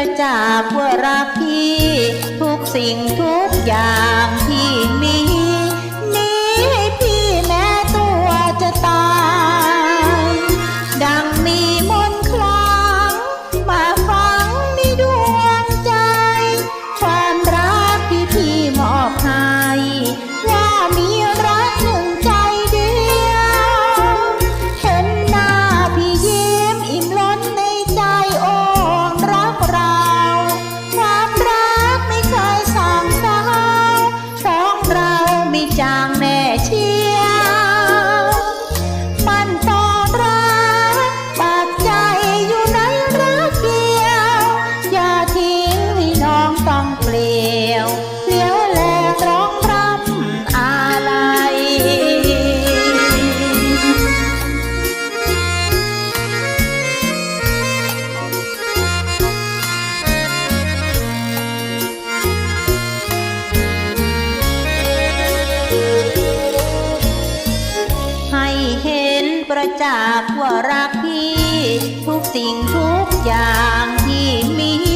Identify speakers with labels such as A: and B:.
A: ปจักษ์ว่ารักพี่ ทุกสิ่งทุกอย่างางแม่ชี ประจักษ์ว่ารักพี่ ทุกสิ่งทุกอย่างที่มี